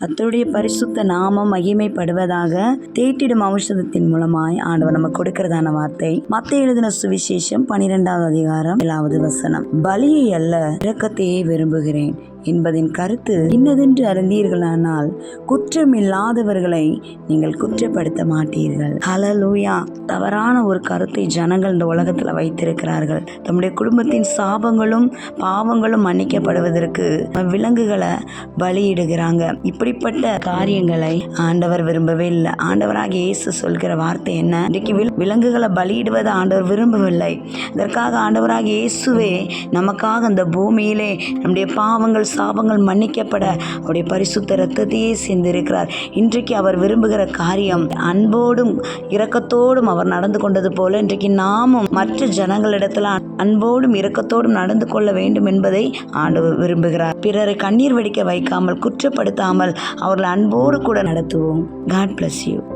கத்தருடைய பரிசுத்த நாமம் மகிமைப்படுவதாக தேட்டிடும் ஔஷதத்தின் மூலமாய் ஆண்டவர் நம்ம கொடுக்கிறதான வார்த்தை. மத்த எழுதின சுவிசேஷம் பனிரெண்டாவது அதிகாரம் ஏழாவது வசனம். பலியை அல்ல இரக்கத்தையே விரும்புகிறேன் என்பதின் கருத்து இன்னதென்று அறிந்தீர்களானால் குற்றமில்லாதவர்களை நீங்கள் குற்றப்படுத்த மாட்டீர்கள். ஹலலூயா தவறான ஒரு கருத்தை ஜனங்கள் இந்த உலகத்துல வைத்திருக்கிறார்கள். தம்முடைய குடும்பத்தின் சாபங்களும் பாவங்களும் மன்னிக்கப்படுவதற்கு விலங்குகளை பலியிடுகிறாங்க. இப்படிப்பட்ட காரியங்களை ஆண்டவர் விரும்பவே இல்லை. ஆண்டவராக இயேசு சொல்கிற வார்த்தை என்ன? இன்றைக்கு விலங்குகளை பலியிடுவதை ஆண்டவர் விரும்பவில்லை. இதற்காக ஆண்டவராக இயேசுவே நமக்காக இந்த பூமியிலே நம்முடைய பாவங்கள் சாபங்கள் மன்னிக்கப்பட அவருடைய பரிசுத்த ரத்தத்தையே சேர்ந்திருக்கிறார் இன்றைக்கு அவர் விரும்புகிற காரியம் அன்போடும் இரக்கத்தோடும் அவர் நடந்து கொண்டது போல இன்றைக்கு நாமும் மற்ற ஜனங்களிடத்தில் அன்போடும் இரக்கத்தோடும் நடந்து கொள்ள வேண்டும் என்பதை ஆண்டவர் விரும்புகிறார். பிறரை கண்ணீர் வெடிக்க வைக்காமல் குற்றப்படுத்தாமல் அவர்களை அன்போடு கூட நடத்துவோம். God bless you